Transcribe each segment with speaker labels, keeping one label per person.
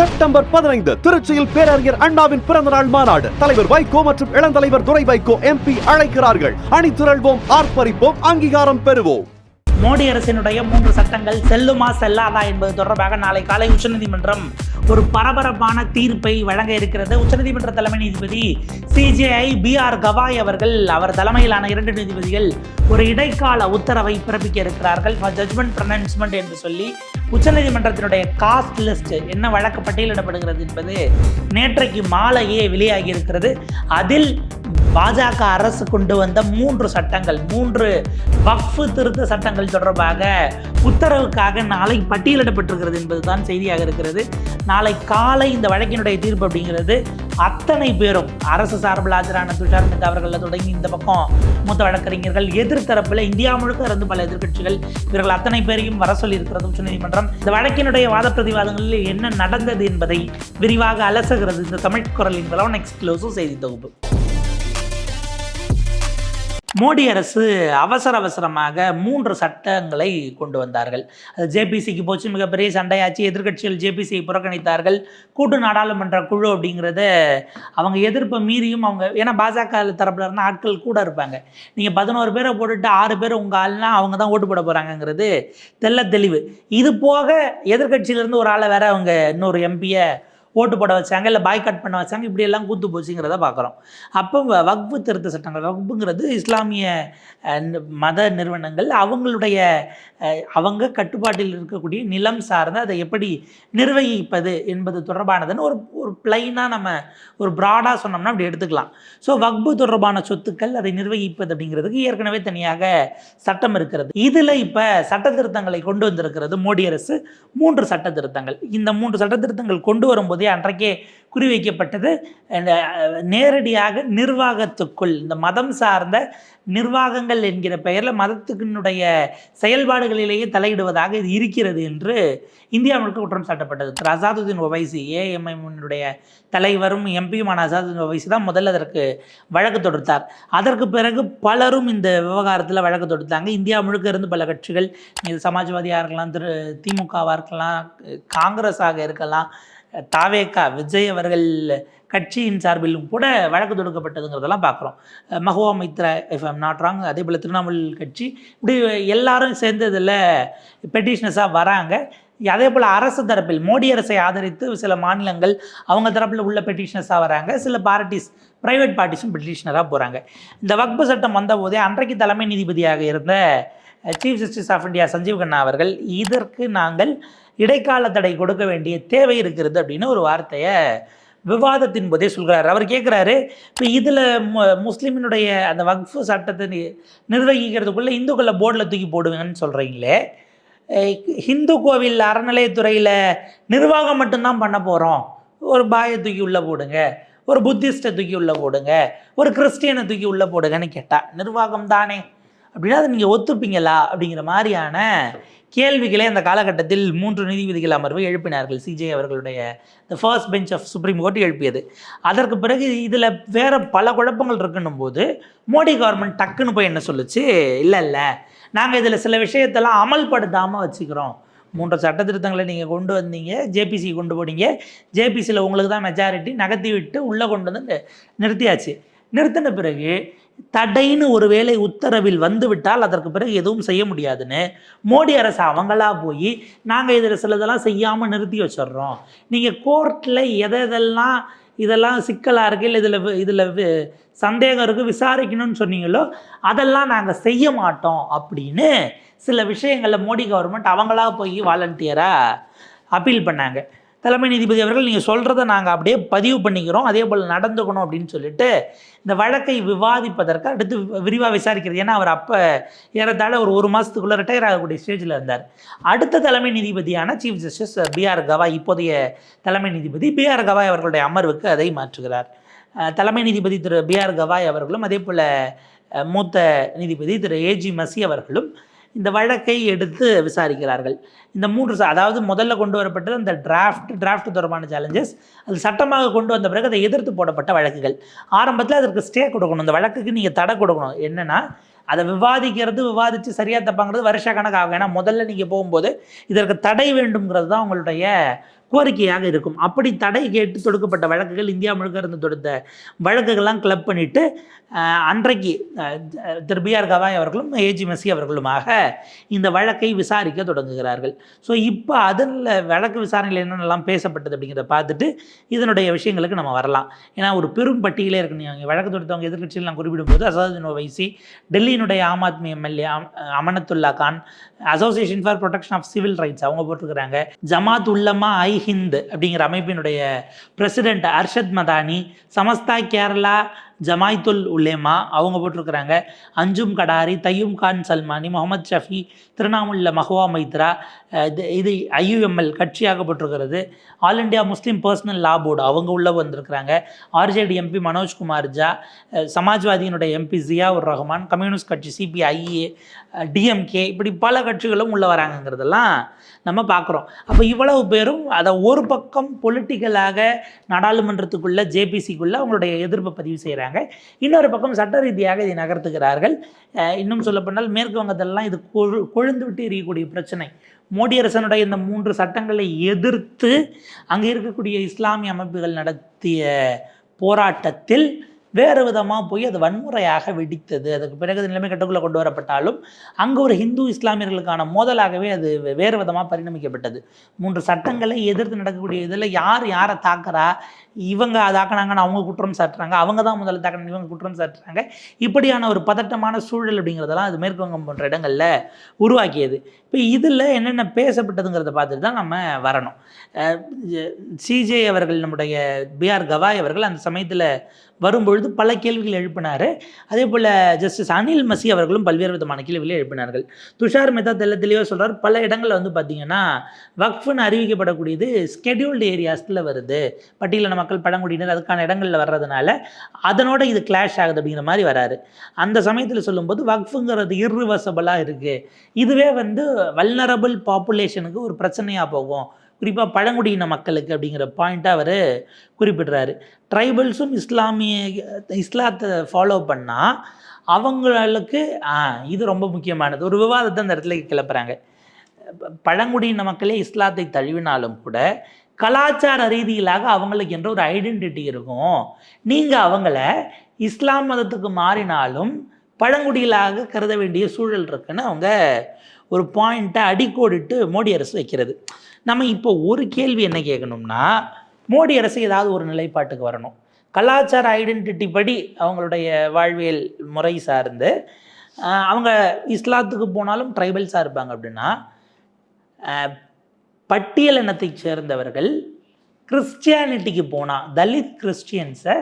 Speaker 1: September பதினைந்து திருச்சியில் பேரறிஞர் அண்ணாவின் பிறந்த நாள் மாநாடு. தலைவர் வைகோ மற்றும் இளந்தலைவர் துரை வைகோ எம்பி அழைக்கிறார்கள். அணி திரள்வோம் ஆர்ப்பரிப்போம் அங்கீகாரம் பெறுவோம்.
Speaker 2: மோடி அரசினுடைய மூன்று சட்டங்கள் செல்லுமா செல்லாதா என்பது தொடர்பாக நாளை காலை உச்சநீதிமன்றம் ஒரு பரபரப்பான தீர்ப்பை வழங்க இருக்கிறது. உச்சநீதிமன்ற தலைமை நீதிபதி சிஜேஐ பி ஆர் கவாய் அவர்கள் அவர் தலைமையிலான இரண்டு நீதிபதிகள் ஒரு இடைக்கால உத்தரவை பிறப்பிக்க இருக்கிறார்கள். ஃபார் ஜட்மெண்ட் என்று சொல்லி உச்சநீதிமன்றத்தினுடைய காஸ்ட் லிஸ்ட் என்ன வழக்கு பட்டியலிடப்படுகிறது என்பது நேற்றைக்கு மாலையே வெளியாகி இருக்கிறது. அதில் பாஜக அரசு கொண்டு வந்த மூன்று சட்டங்கள் மூன்று வக்ஃபு திருத்த சட்டங்கள் தொடர்பாக உத்தரவுக்காக நாளை பட்டியலிடப்பட்டிருக்கிறது என்பதுதான் செய்தியாக இருக்கிறது. நாளை காலை இந்த வழக்கினுடைய தீர்ப்பு அப்படிங்கிறது அத்தனை பேரும் அரசு சார்பில் ஆஜரான துஷார் மேத்தா அவர்கள் தொடங்கி இந்த பக்கம் மூத்த வழக்கறிஞர்கள் எதிர்த்தரப்பில் இந்தியா முழுக்க இருந்து பல எதிர்க்கட்சிகள் இவர்கள் அத்தனை பேரையும் வர சொல்லி இருக்கிறது உச்சநீதிமன்றம் இந்த வழக்கினுடைய வாத பிரதிவாதங்களில் என்ன நடந்தது என்பதை விரிவாக அலசுகிறது இந்த தமிழ் குரலின் விளவன் எக்ஸ்க்ளூசிவ் செய்தி தொகுப்பு. மோடி அரசு அவசர அவசரமாக மூன்று சட்டங்களை கொண்டு வந்தார்கள். அது ஜேபிசிக்கு போச்சு மிகப்பெரிய சண்டையாச்சு எதிர்கட்சிகள் ஜேபிசியை புறக்கணித்தார்கள். கூட்டு நாடாளுமன்ற குழு அப்படிங்கிறத அவங்க எதிர்ப்பை மீறியும் அவங்க ஏன்னா பாஜக தரப்பில் இருந்தால் ஆட்கள் கூட இருப்பாங்க. நீங்கள் பதினோரு பேரை போட்டுட்டு ஆறு பேர் உங்கள் ஆள்னா அவங்க தான் ஓட்டு போட போகிறாங்கங்கிறது தெல்ல தெளிவு. இது போக எதிர்க்கட்சியிலேருந்து ஒரு ஆளை வேற அவங்க இன்னொரு எம்பியை ஓட்டு போட வச்சாங்க இல்லை பாய்காட் பண்ண வச்சாங்க இப்படி எல்லாம் கூத்து போச்சுங்கிறத பார்க்குறோம் அப்போ வ- வக்ஃபு திருத்த சட்டங்கள் வக்ஃபுங்கிறது இஸ்லாமிய மத நிறுவனங்கள் அவங்களுடைய அவங்க கட்டுப்பாட்டில் இருக்கக்கூடிய நிலம் சார்ந்து அதை எப்படி நிர்வகிப்பது என்பது தொடர்பானதுன்னு ஒரு ஒரு பிளைனாக நம்ம ஒரு ப்ராடாக சொன்னோம்னா அப்படி எடுத்துக்கலாம். ஸோ வக்பு தொடர்பான சொத்துக்கள் அதை நிர்வகிப்பது அப்படிங்கிறதுக்கு ஏற்கனவே தனியாக சட்டம் இருக்கிறது. இதில் இப்போ சட்ட திருத்தங்களை கொண்டு வந்திருக்கிறது மோடி அரசு மூன்று சட்ட திருத்தங்கள். இந்த மூன்று சட்ட திருத்தங்கள் கொண்டு வரும்போது அன்றைக்கே குறிவைக்கப்பட்டது. நேரடியாக நிர்வாகத்துக்குள் இந்த மதம் சார்ந்த நிர்வாகங்கள் என்கிற பெயரில் மதத்துக்கினுடைய செயல்பாடுகளிலேயே தலையிடுவதாக இது இருக்கிறது என்று இந்தியா முழுக்க குற்றம் சாட்டப்பட்டது. திரு. அசாதுதீன் ஒவைசி ஏஎம்எம்னுடைய தலைவரும் எம்பியுமான அசாதுதீன் ஒவைசி தான் முதல்ல அதற்கு வழக்கு தொடுத்தார். அதற்கு பிறகு பலரும் இந்த விவகாரத்தில் வழக்கு தொடுத்தாங்க. இந்தியா முழுக்க இருந்து பல கட்சிகள் இது சமாஜ்வாதியாக இருக்கலாம் திரு திமுகவாக இருக்கலாம் காங்கிரஸாக இருக்கலாம் தாவேகா விஜய் அவர்கள் கட்சியின் சார்பிலும் கூட வழக்கு தொடுக்கப்பட்டதுங்கிறதெல்லாம் பார்க்குறோம். Mahua Moitra F M not wrong அதே போல் திரிணாமுல் கட்சி. இப்படி எல்லாரும் சேர்ந்ததில் பெட்டிஷனஸாக வராங்க. அதே போல் அரசு தரப்பில் மோடி அரசை ஆதரித்து சில மாநிலங்கள் அவங்க தரப்பில் உள்ள பெட்டிஷனஸாக வராங்க. சில பார்ட்டிஸ் ப்ரைவேட் பார்ட்டிஸும் பெட்டிஷனராக போகிறாங்க இந்த வக்பு சட்டம் வந்தபோதே அன்றைக்கு தலைமை நீதிபதியாக இருந்த chief justice of India Sanjiv Khanna அவர்கள் இதற்கு நாங்கள் இடைக்கால தடை கொடுக்க வேண்டிய தேவை இருக்கிறது அப்படின்னு ஒரு வார்த்தையை விவாதத்தின் போதே சொல்கிறார். அவர் கேட்குறாரு இப்போ இதில் முஸ்லீமினுடைய அந்த வக்ஃபு சட்டத்தை நிர்வகிக்கிறதுக்குள்ளே இந்துக்களை போர்டில் தூக்கி போடுவேன்னு சொல்கிறீங்களே ஹிந்து கோவில் அறநிலையத்துறையில் நிர்வாகம் மட்டும்தான் பண்ண போகிறோம் ஒரு பாயை தூக்கி உள்ளே போடுங்க ஒரு புத்திஸ்ட்டை தூக்கி உள்ளே போடுங்க ஒரு கிறிஸ்டியனை தூக்கி உள்ளே போடுங்கன்னு கேட்டால் நிர்வாகம் தானே. அப்படின்னா அதை நீங்கள் ஒத்துப்பீங்களா அப்படிங்கிற மாதிரியான கேள்விகளை அந்த காலகட்டத்தில் மூன்று நீதிபதிகள் அமர்வு எழுப்பினார்கள். சிஜே அவர்களுடைய the first bench of supreme court எழுப்பியது. அதற்கு பிறகு இதில் வேறு பல குழப்பங்கள் இருக்குன்னும் போது மோடி கவர்மெண்ட் டக்குன்னு போய் என்ன சொல்லுச்சு? இல்லை இல்லை. நாங்கள் இதில் சில விஷயத்தெல்லாம் அமல்படுத்தாமல் வச்சுக்கிறோம். மூன்று சட்ட திருத்தங்களை நீங்கள் கொண்டு வந்தீங்க. ஜேபிசி கொண்டு போனீங்க. ஜேபிசியில் உங்களுக்கு தான் மெஜாரிட்டி நகர்த்தி விட்டு உள்ளே கொண்டு வந்து நிறுத்தியாச்சு. நிறுத்தின பிறகு தடைன்னு ஒருவேளை உத்தரவில் வந்துவிட்டால் அதற்கு பிறகு எதுவும் செய்ய முடியாதுன்னு மோடி அரசு அவங்களா போய் நாங்கள் இதில் சிலதெல்லாம் செய்யாமல் நிறுத்தி வச்சிடுறோம். நீங்கள் கோர்ட்டில் எதை எதெல்லாம் இதெல்லாம் சிக்கலாக இருக்குது இல்லை இதில் இதில் சந்தேகம் இருக்குது விசாரிக்கணும்னு சொன்னீங்களோ அதெல்லாம் நாங்கள் செய்ய மாட்டோம் அப்படின்னு சில விஷயங்களில் மோடி கவர்மெண்ட் அவங்களா போய் வாலண்டியராக அப்பீல் பண்ணாங்க. தலைமை நீதிபதி அவர்கள் நீங்கள் சொல்கிறத நாங்கள் அப்படியே பதிவு பண்ணிக்கிறோம் அதே போல் நடந்துக்கணும் அப்படின்னு சொல்லிட்டு இந்த வழக்கை விவாதிப்பதற்கு அடுத்து விரிவாக விசாரிக்கிறது. ஏன்னா அவர் அப்போ ஏறத்தாழ ஒரு ஒரு மாதத்துக்குள்ளே ரிட்டையர் ஆகக்கூடிய ஸ்டேஜில் இருந்தார். அடுத்த தலைமை நீதிபதியான சீஃப் ஜஸ்டிஸ் பிஆர் கவாய் இப்போதைய தலைமை நீதிபதி பிஆர் கவாய் அவர்களுடைய அமர்வுக்கு அதை மாற்றுகிறார். தலைமை நீதிபதி திரு பிஆர் கவாய் அவர்களும் அதே போல் மூத்த நீதிபதி திரு ஏஜி மசி அவர்களும் இந்த வழக்கை எடுத்து விசாரிக்கிறார்கள். இந்த மூன்று அதாவது முதல்ல கொண்டு வரப்பட்டது அந்த டிராஃப்ட் டிராஃப்ட் தொடர்பான சேலஞ்சஸ் அது சட்டமாக கொண்டு வந்த பிறகு அதை எதிர்த்து போடப்பட்ட வழக்குகள். ஆரம்பத்தில் அதற்கு ஸ்டே கொடுக்கணும். இந்த வழக்குக்கு நீங்கள் தடை கொடுக்கணும். என்னென்னா அதை விவாதிக்கிறது விவாதித்து சரியாக தப்பாங்கிறது வருஷ கணக்காகும் ஏன்னா முதல்ல நீங்கள் போகும்போது இதற்கு தடை வேண்டும்ங்கிறது தான் உங்களுடைய கோரிக்கையாக இருக்கும். அப்படி தடை கேட்டு தொடுக்கப்பட்ட வழக்குகள் இந்தியா முழுக்க இருந்து தொடுத்த வழக்குகள்லாம் கிளப் பண்ணிட்டு அன்றைக்கு திரு பி ஆர் கவாய் அவர்களும் ஏஜி மெஸ்ஸி அவர்களுமாக இந்த வழக்கை விசாரிக்க தொடங்குகிறார்கள். ஸோ இப்போ அதில் வழக்கு விசாரணையில் என்னென்னலாம் பேசப்பட்டது அப்படிங்கிறத பார்த்துட்டு இதனுடைய விஷயங்களுக்கு நம்ம வரலாம். ஏன்னா ஒரு பெரும் பட்டியலே இருக்கு. நீங்கள் வழக்கு தொடுத்தவங்க எதிர்கட்சியில் நான் குறிப்பிடும்போது Asaduddin Owaisi டெல்லியினுடைய Aam Aadmi MLA Amanatullah Khan association for protection of civil rights அவங்க போட்டிருக்கிறாங்க. ஜமாத் உள்ளமா ஐ ஹிந்த் அப்படிங்கிற அமைப்பினுடைய பிரசிடென்ட் அர்ஷத் மதானி சமஸ்தா கேரளா ஜமாய்துல் உலேமா அவங்க போட்டிருக்கிறாங்க. அஞ்சும் கடாரி தையும் கான் சல்மானி முகமது ஷஃபி திருணாமுல்ல மஹுவா மைத்ரா இது இது ஐயுஎம்எல் கட்சியாக போட்டிருக்கிறது. All India Muslim Personal Law Board அவங்க உள்ள வந்திருக்கிறாங்க. ஆர்ஜேடி எம்பி மனோஜ்குமார் ஜா சமாஜ்வாதியினுடைய எம்பி ஜியாவுர் ரஹ்மான் கம்யூனிஸ்ட் கட்சி சிபிஐஏ டிஎம்கே இப்படி பல கட்சிகளும் உள்ள வராங்கங்கிறதெல்லாம் நம்ம பார்க்குறோம் அப்போ இவ்வளவு பேரும் அதை ஒரு பக்கம் பொலிட்டிக்கலாக நாடாளுமன்றத்துக்குள்ளே ஜேபிசிக்குள்ள அவங்களுடைய எதிர்ப்பை பதிவு செய்கிறாங்க இன்னொரு பக்கம் சட்ட ரீதியாக இதை நகர்த்துகிறார்கள். இன்னும் சொல்லப்போனால் மேற்கு வங்கத்திலலாம் இது கொழு கொழுந்து விட்டு எரியக்கூடிய பிரச்சனை. மோடி அரசனுடைய இந்த மூன்று சட்டங்களை எதிர்த்து அங்கே இருக்கக்கூடிய இஸ்லாமிய அமைப்புகள் நடத்திய போராட்டத்தில் வேறு விதமாக போய் அது வன்முறையாக வெடித்தது. அதுக்கு பிறகு நிலைமை கட்டுக்குள்ளே கொண்டு வரப்பட்டாலும் அங்கே ஒரு ஹிந்து இஸ்லாமியர்களுக்கான மோதலாகவே அது வேறு விதமாக பரிணமிக்கப்பட்டது. மூன்று சட்டங்களை எதிர்த்து நடக்கக்கூடிய இதில் யார் யாரை தாக்குறா இவங்க தாக்குனாங்கன்னு அவங்க குற்றம் சாட்டுறாங்க அவங்க தான் முதல்ல தாக்குனாங்க இவங்க குற்றம் சாட்டுறாங்க. இப்படியான ஒரு பதட்டமான சூழல் அப்படிங்கிறதெல்லாம் அது மேற்குவங்கம் போன்ற இடங்களில் உருவாக்கியது. இப்போ இதில் என்னென்ன பேசப்பட்டதுங்கிறத பார்த்துட்டு தான் நம்ம வரணும். சிஜே அவர்கள் நம்முடைய பிஆர் கவாய் அவர்கள் அந்த சமயத்தில் வரும்பொழுது பல கேள்விகள் எழுப்பினார். அதே போல் ஜஸ்டிஸ் அனில் மசி அவர்களும் பல்வேறு விதமான கேள்விகளை எழுப்பினார்கள். துஷார் மெத்தா தெல்ல தெளிவாக சொல்கிறார் பல இடங்களில் வந்து பார்த்தீங்கன்னா வக்ஃபுன்னு அறிவிக்கப்படக்கூடியது ஸ்கெடியூல்டு ஏரியாஸில் வருது. பட்டியலின மக்கள் பழங்குடியினர் அதுக்கான இடங்களில் வர்றதுனால அதனோட இது கிளாஷ் ஆகுது அப்படிங்கிற மாதிரி வராரு. அந்த சமயத்தில் சொல்லும்போது வக்ஃபுங்கிறது இர்ரிவர்சபிளாக இருக்குது இதுவே வந்து வல்னரபிள் பாப்புலேஷனுக்கு ஒரு பிரச்சனையாக போகும். குறிப்பாக பழங்குடியின மக்களுக்கு அப்படிங்கிற பாயிண்ட்டாக அவர் குறிப்பிடுறாரு. ட்ரைபல்ஸும் இஸ்லாமிய இஸ்லாத்தை ஃபாலோ பண்ணால் அவங்களுக்கு இது ரொம்ப முக்கியமானது. ஒரு விவாதத்தை அந்த இடத்துல கிளப்புறாங்க. பழங்குடியின மக்களே இஸ்லாத்தை தழுவினாலும் கூட கலாச்சார ரீதியிலாக அவங்களுக்கு என்ற ஒரு ஐடென்டிட்டி இருக்கும். நீங்கள் அவங்கள இஸ்லாம் மதத்துக்கு மாறினாலும் பழங்குடியிலாக கருத வேண்டிய சூழல் இருக்குன்னு அவங்க ஒரு பாயிண்ட்டை அடிக்கோடிட்டு மோடி அரசு வைக்கிறது. நம்ம இப்போ ஒரு கேள்வி என்ன கேட்கணும்னா மோடி அரசு ஏதாவது ஒரு நிலைப்பாட்டுக்கு வரணும். கலாச்சார ஐடென்டிட்டி படி அவங்களுடைய வாழ்வியல் முறை சார்ந்து அவங்க இஸ்லாத்துக்கு போனாலும் ட்ரைபல்ஸாக இருப்பாங்க அப்படின்னா பட்டியல் இனத்தைச் சேர்ந்தவர்கள் கிறிஸ்டியானிட்டிக்கு போனால் தலித் கிறிஸ்டியன்ஸை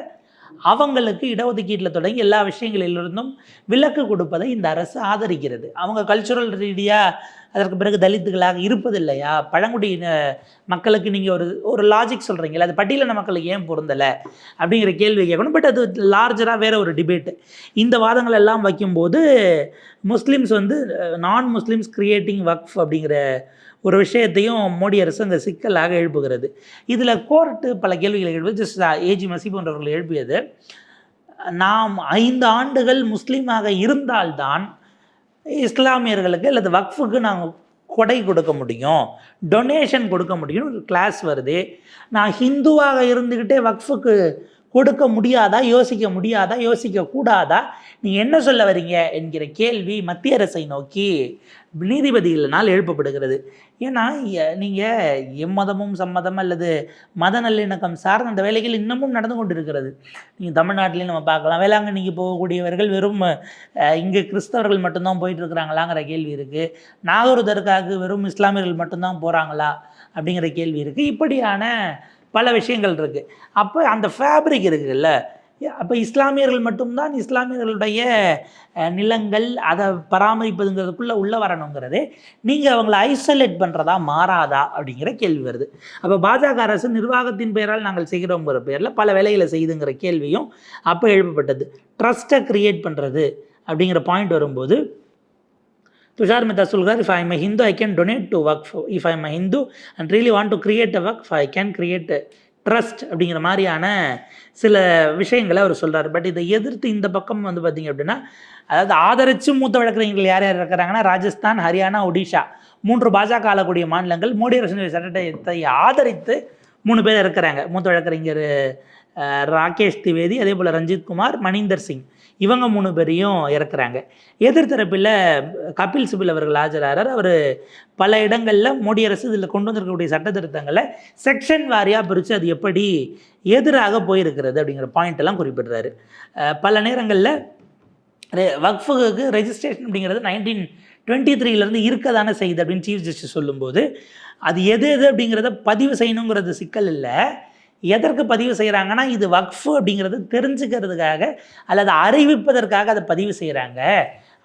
Speaker 2: அவங்களுக்கு இடஒதுக்கீட்டில் தொடங்கி எல்லா விஷயங்களிலிருந்தும் விலக்கு கொடுப்பதை இந்த அரசு ஆதரிக்கிறது. அவங்க கல்ச்சுரல் ரீதியாக அதற்கு பிறகு தலித்துகளாக இருப்பதில்லையா? பழங்குடியின மக்களுக்கு நீங்கள் ஒரு ஒரு லாஜிக் சொல்கிறீங்களா அது பட்டியலின மக்களுக்கு ஏன் பொருந்தலை? அப்படிங்கிற கேள்வி கேட்கணும். பட் அது லார்ஜராக வேறு ஒரு டிபேட்டு இந்த வாதங்கள் எல்லாம் வைக்கும்போது முஸ்லீம்ஸ் வந்து நான் முஸ்லீம்ஸ் கிரியேட்டிங் வக்ஃப் அப்படிங்கிற ஒரு விஷயத்தையும் மோடி அரசு அந்த சிக்கலாக எழுப்புகிறது. இதில் கோர்ட்டு பல கேள்விகளை எழுப்புது ஜஸ்ட் ஏஜி மசி போன்றவர்கள் எழுப்பியது நாம் ஐந்து ஆண்டுகள் முஸ்லீமாக இருந்தால்தான் இஸ்லாமியர்களுக்கு அல்லது வக்ஃபுக்கு நாங்கள் கொடை கொடுக்க முடியும் டொனேஷன் கொடுக்க முடியும் ஒரு கிளாஸ் வருது. நான் ஹிந்துவாக இருந்துக்கிட்டே வக்ஃபுக்கு கொடுக்க முடியாதா யோசிக்க முடியாதா யோசிக்க கூடாதா? நீ என்ன சொல்ல வரீங்க? என்கிற கேள்வி மத்திய அரசை நோக்கி நீதிபதிகளினால் எழுப்பப்படுகிறது. ஏன்னா நீங்கள் எம்மதமும் சம்மதம் அல்லது மத நல்லிணக்கம் சார்ந்த அந்த வேலைகள் இன்னமும் நடந்து கொண்டிருக்கிறது. நீங்கள் தமிழ்நாட்டிலையும் நம்ம பார்க்கலாம். வேளாங்கண்ணிக்கு போகக்கூடியவர்கள் வெறும் இங்கே கிறிஸ்தவர்கள் மட்டும்தான் போயிட்டுருக்குறாங்களாங்கிற கேள்வி இருக்குது நாகூர் தர்காவுக்கு வெறும் இஸ்லாமியர்கள் மட்டும்தான் போகிறாங்களா அப்படிங்கிற கேள்வி இருக்குது இப்படியான பல விஷயங்கள் இருக்குது அப்போ அந்த ஃபேப்ரிக் இருக்குல்ல அப்போ இஸ்லாமியர்கள் மட்டும்தான் இஸ்லாமியர்களுடைய நிலங்கள் அதை பராமரிப்பதுங்கிறதுக்குள்ளே உள்ளே வரணுங்கிறது நீங்கள் அவங்கள ஐசோலேட் பண்ணுறதா மாறாதா அப்படிங்கிற கேள்வி வருது. அப்போ பாஜக அரசு நிர்வாகத்தின் பெயரால் நாங்கள் செய்கிறோங்கிற பேரில் பல வேலைகளை செய்துங்கிற கேள்வியும் அப்போ எழுப்பப்பட்டது. ட்ரஸ்ட்டை க்ரியேட் பண்ணுறது அப்படிங்கிற பாயிண்ட் வரும்போது துஷார் மெத்தா சொல்கிறார் if I am Hindu I can donate to work if I am Hindu and really want to create a work I can create trust அப்படிங்கிற மாதிரியான சில விஷயங்களை அவர் சொல்கிறார் பட் இதை எதிர்த்து இந்த பக்கம் வந்து பார்த்தீங்க அப்படின்னா அதாவது ஆதரித்து மூத்த வழக்கறிஞர்கள் யார் யார் இருக்கிறாங்கன்னா ராஜஸ்தான் ஹரியானா ஒடிஷா மூன்று பாஜக ஆளக்கூடிய மாநிலங்கள். மோடி அரசினுடைய சட்டத்தை ஆதரித்து மூணு பேர் இருக்கிறாங்க. மூத்த வழக்கறிஞர் ராகேஷ் திவேதி அதே போல் ரஞ்சித் குமார் மணிந்தர் சிங். இவங்க மூணு பேரையும் இறக்குறாங்க. எதிர்த்தரப்பில் கபில் சிபில் அவர்கள் ஆஜராகிறார். அவர் பல இடங்களில் மோடி அரசு இதில் கொண்டு வந்திருக்கக்கூடிய சட்ட திருத்தங்களை செக்ஷன் வாரியாக பிரித்து அது எப்படி எதிராக போயிருக்கிறது அப்படிங்கிற பாயிண்ட்டெல்லாம் குறிப்பிடுறாரு. பல நேரங்களில் வக்ஃபுக்கு ரெஜிஸ்ட்ரேஷன் அப்படிங்கிறது நைன்டீன் டுவெண்ட்டி த்ரீலேருந்து இருக்க தானே செய்யுது அப்படின்னு சீஃப் ஜஸ்டிஸ் சொல்லும்போது அது எது எது அப்படிங்கிறத பதிவு செய்யணுங்கிறது சிக்கல் இல்லை. எதற்கு பதிவு செய்கிறாங்கன்னா இது வக்ஃபு அப்படிங்கிறது தெரிஞ்சுக்கிறதுக்காக அல்லது அறிவிப்பதற்காக அதை பதிவு செய்கிறாங்க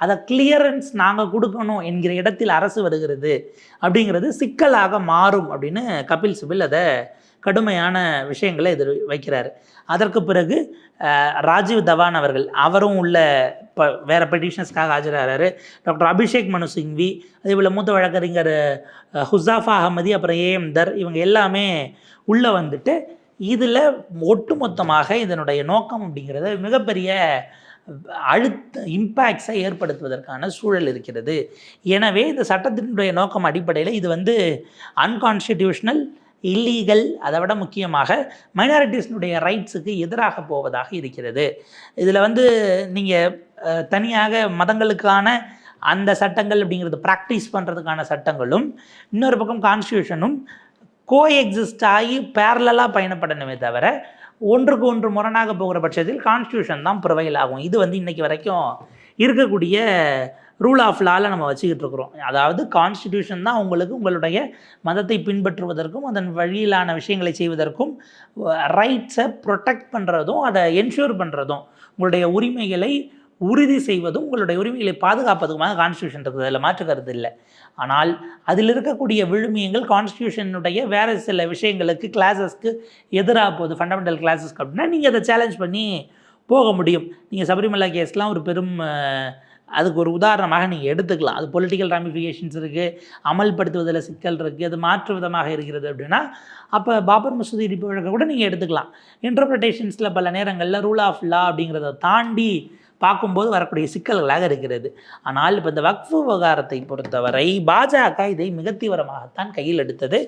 Speaker 2: அதை கிளியரன்ஸ் நாங்கள் கொடுக்கணும் என்கிற இடத்தில் அரசு வருகிறது அப்படிங்கிறது சிக்கலாக மாறும் அப்படின்னு கபில் சிபில் அதை கடுமையான விஷயங்களை எதிர் வைக்கிறார். அதற்கு பிறகு ராஜீவ் தவான் அவர்கள் அவரும் உள்ள ப வேறு பெட்டிஷன்ஸ்க்காக ஆஜராகிறாரு. டாக்டர் அபிஷேக் மனு சிங்வி அதே போல் மூத்த வழக்கறிஞர் ஹுசாஃபா அகமதி அப்புறம் ஏஎம் தர் இவங்க எல்லாமே உள்ளே வந்துட்டு இதில் ஒட்டுமொத்தமாக இதனுடைய நோக்கம் அப்படிங்கிறது மிகப்பெரிய அழுத்த இம்பேக்ட்ஸை ஏற்படுத்துவதற்கான சூழல் இருக்கிறது. எனவே இந்த சட்டத்தினுடைய நோக்கம் அடிப்படையில் இது வந்து அன்கான்ஸ்டிடியூஷனல் இல்லீகல் அதை விட முக்கியமாக மைனாரிட்டிஸ்னுடைய ரைட்ஸுக்கு எதிராக போவதாக இருக்கிறது. இதில் வந்து நீங்கள் தனியாக மதங்களுக்கான அந்த சட்டங்கள் அப்படிங்கிறது ப்ராக்டிஸ் பண்ணுறதுக்கான சட்டங்களும் இன்னொரு பக்கம் கான்ஸ்டியூஷனும் கோ எக்ஸிஸ்ட் ஆகி பேரலாக பயணப்படணுமே தவிர ஒன்றுக்கு ஒன்று முரணாக போகிற பட்சத்தில் கான்ஸ்டியூஷன் தான் ப்ரொவைல் ஆகும். இது வந்து இன்றைக்கி வரைக்கும் இருக்கக்கூடிய ரூல் ஆஃப் லாவில் நம்ம வச்சுக்கிட்டு இருக்கிறோம். அதாவது கான்ஸ்டிடியூஷன் தான் உங்களுக்கு உங்களுடைய மதத்தை பின்பற்றுவதற்கும் அதன் வழியிலான விஷயங்களை செய்வதற்கும் ரைட்ஸை ப்ரொடெக்ட் பண்ணுறதும் அதை என்ஷூர் பண்ணுறதும் உங்களுடைய உரிமைகளை உறுதி செய்வதும் உங்களுடைய உரிமைகளை பாதுகாப்பதுமாக கான்ஸ்டியூஷன் இருக்குது. அதில் மாற்று கருத்து இல்லை. ஆனால் அதில் இருக்கக்கூடிய விழுமியங்கள் கான்ஸ்டியூஷனுடைய வேறு சில விஷயங்களுக்கு கிளாஸஸ்க்கு எதிராக போகுது. ஃபண்டமெண்டல் கிளாஸஸ்க்கு அப்படின்னா நீங்கள் அதை சேலஞ்ச் பண்ணி போக முடியும். நீங்கள் சபரிமலா கேஸ்லாம் ஒரு பெரும் அதுக்கு ஒரு உதாரணமாக நீங்கள் எடுத்துக்கலாம். அது பொலிட்டிக்கல் ராமிஃபிகேஷன்ஸ் இருக்குது அமல்படுத்துவதில் சிக்கல் இருக்குது அது மாற்று விதமாக இருக்கிறது அப்படின்னா அப்போ பாபர் மசூதி இடிப்பு வழக்கை கூட நீங்கள் எடுத்துக்கலாம். இன்டர்பிரிட்டேஷன்ஸில் பல நேரங்களில் ரூல் ஆஃப் லா அப்படிங்கிறத தாண்டி பார்க்கும்போது வரக்கூடிய சிக்கல்களாக இருக்கிறது. ஆனால் இப்போ இந்த வக்ஃபு விவகாரத்தை பொறுத்தவரை பாஜக இதை மிக தீவிரமாகத்தான் கையில் எடுத்தது.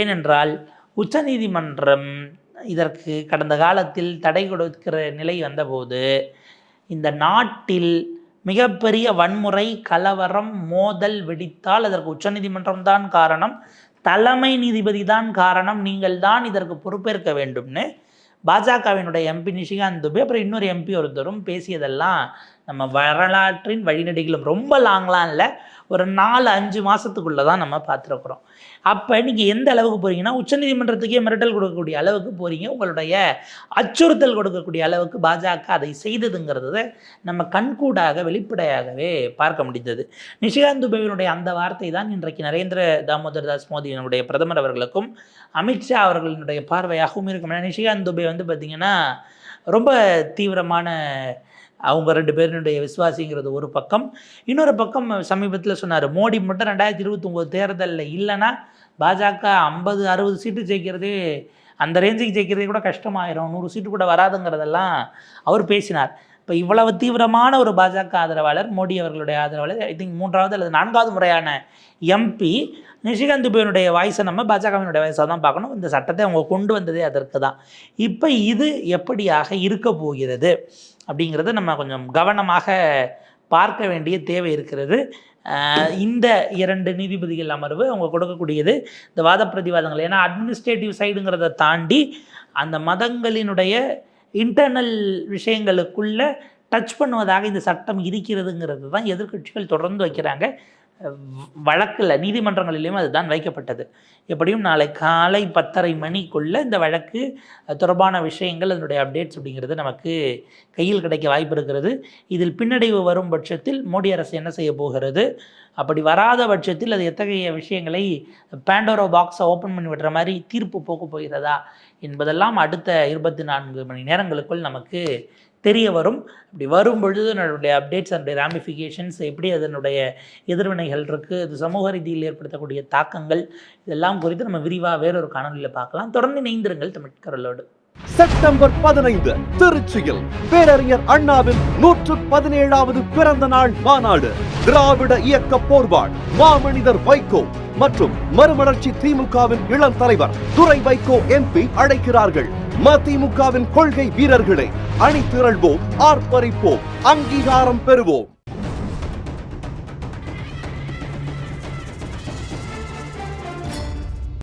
Speaker 2: ஏனென்றால் உச்சநீதிமன்றம் இதற்கு கடந்த காலத்தில் தடை கொடுக்கிற நிலை வந்தபோது இந்த நாட்டில் மிகப்பெரிய வன்முறை கலவரம் மோதல் வெடித்தால் அதற்கு உச்சநீதிமன்றம் தான் காரணம். தலைமை நீதிபதி தான் காரணம். நீங்கள் தான் இதற்கு பொறுப்பேற்க வேண்டும்னு பாஜகவினுடைய எம்பி நிஷிகாந்த் துபே அப்புறம் இன்னொரு எம்பி ஒருத்தரும் பேசியதெல்லாம் நம்ம வரலாற்றின் வழிநடிகளும் ரொம்ப லாங்லாம் இல்லை. ஒரு நாலு அஞ்சு மாதத்துக்குள்ளே தான் நம்ம பார்த்துருக்குறோம். அப்போ நீங்கள் எந்த அளவுக்கு போகிறீங்கன்னா உச்சநீதிமன்றத்துக்கே மிரட்டல் கொடுக்கக்கூடிய அளவுக்கு போகிறீங்க உங்களுடைய அச்சுறுத்தல் கொடுக்கக்கூடிய அளவுக்கு பாஜக அதை செய்ததுங்கிறத நம்ம கண்கூடாக வெளிப்படையாகவே பார்க்க முடிந்தது. நிஷிகாந்த் துபேவினுடைய அந்த வார்த்தை தான் இன்றைக்கு நரேந்திர தாமோதர் தாஸ் மோடியினுடைய பிரதமர் அவர்களுக்கும் அமித்ஷா அவர்களினுடைய பார்வையாகவும் இருக்கும். ஏன்னா நிஷிகாந்த் துபே வந்து பார்த்திங்கன்னா ரொம்ப தீவிரமான அவங்க ரெண்டு பேருடைய விசுவாசிங்கிறது ஒரு பக்கம். இன்னொரு பக்கம் சமீபத்தில் சொன்னார் மோடி மட்டும் ரெண்டாயிரத்தி இருபத்தொம்போது தேர்தலில் இல்லைன்னா பாஜக ஐம்பது அறுபது சீட்டு ஜெயிக்கிறதே அந்த ரேஞ்சுக்கு ஜெயிக்கிறதே கூட கஷ்டமாயிரும். நூறு சீட்டு கூட வராதுங்கிறதெல்லாம் அவர் பேசினார். இப்போ இவ்வளவு தீவிரமான ஒரு பாஜக ஆதரவாளர் மோடி அவர்களுடைய ஆதரவாளர் ஐ திங்க் மூன்றாவது அல்லது நான்காவது முறையான எம்பி நிஷிகாந்த் துபேனுடைய வாய்ஸை நம்ம பாஜகவினுடைய வாய்ஸாக தான் பார்க்கணும். இந்த சட்டத்தை அவங்க கொண்டு வந்ததே அதற்கு தான். இப்போ இது எப்படியாக இருக்க போகிறது அப்படிங்கிறத நம்ம கொஞ்சம் கவனமாக பார்க்க வேண்டிய தேவை இருக்கிறது. இந்த இரண்டு நீதிபதிகள் அமர்வு அவங்க கொடுக்கக்கூடியது இந்த வாத பிரதிவாதங்கள். ஏன்னா அட்மினிஸ்ட்ரேட்டிவ் சைடுங்கிறத தாண்டி அந்த மதங்களினுடைய இன்டர்னல் விஷயங்களுக்குள்ள டச் பண்ணுவதாக இந்த சட்டம் இருக்கிறதுங்கிறது தான் எதிர்க்கட்சிகள் தொடர்ந்து வைக்கிறாங்க. வழக்கில் நீதிமன்றங்களிலேயும் அதுதான் வைக்கப்பட்டது. எப்படியும் நாளை காலை பத்தரை மணிக்குள்ள இந்த வழக்கு தொடர்பான விஷயங்கள் அதனுடைய அப்டேட்ஸ் அப்படிங்கிறது நமக்கு கையில் கிடைக்க வாய்ப்பு இருக்கிறது. இதில் பின்னடைவு வரும் பட்சத்தில் மோடி அரசு என்ன செய்ய போகிறது? அப்படி வராத பட்சத்தில் அது எத்தகைய விஷயங்களை பேண்டோரோ பாக்ஸை ஓப்பன் பண்ணி விடுற மாதிரி தீர்ப்பு போக்க போகிறதா? என்பதெல்லாம் அடுத்த இருபத்தி நான்கு மணி நேரங்களுக்குள் நமக்கு தெரிய வரும். இப்படி வரும் பொழுது அதனுடைய அப்டேட்ஸ் அதனுடைய ராமிஃபிகேஷன்ஸ் எப்படி அதனுடைய எதிர்வினைகள் இருக்குது இது சமூக ரீதியில் ஏற்படுத்தக்கூடிய தாக்கங்கள் இதெல்லாம் குறித்து நம்ம விரிவாக வேறொரு காணொலியில் பார்க்கலாம். தொடர்ந்து இணைந்திருங்கள் தமிழ் கரலோடு
Speaker 1: செப்டம்பர் பதினைந்து திருச்சியில் பேரறிஞர் அண்ணாவின் நூற்று பதினேழாவது பிறந்த நாள் மாநாடு திராவிட இயக்க போர்வாள் மாமனிதர் வைகோ மற்றும் மறுமலர்ச்சி திமுகவின் இளம் தலைவர் துரை வைகோ எம்பி அழைக்கிறார்கள். மதிமுகவின் கொள்கை வீரர்களை அணி திரள்வோம் ஆர்ப்பரிப்போம் அங்கீகாரம் பெறுவோம்.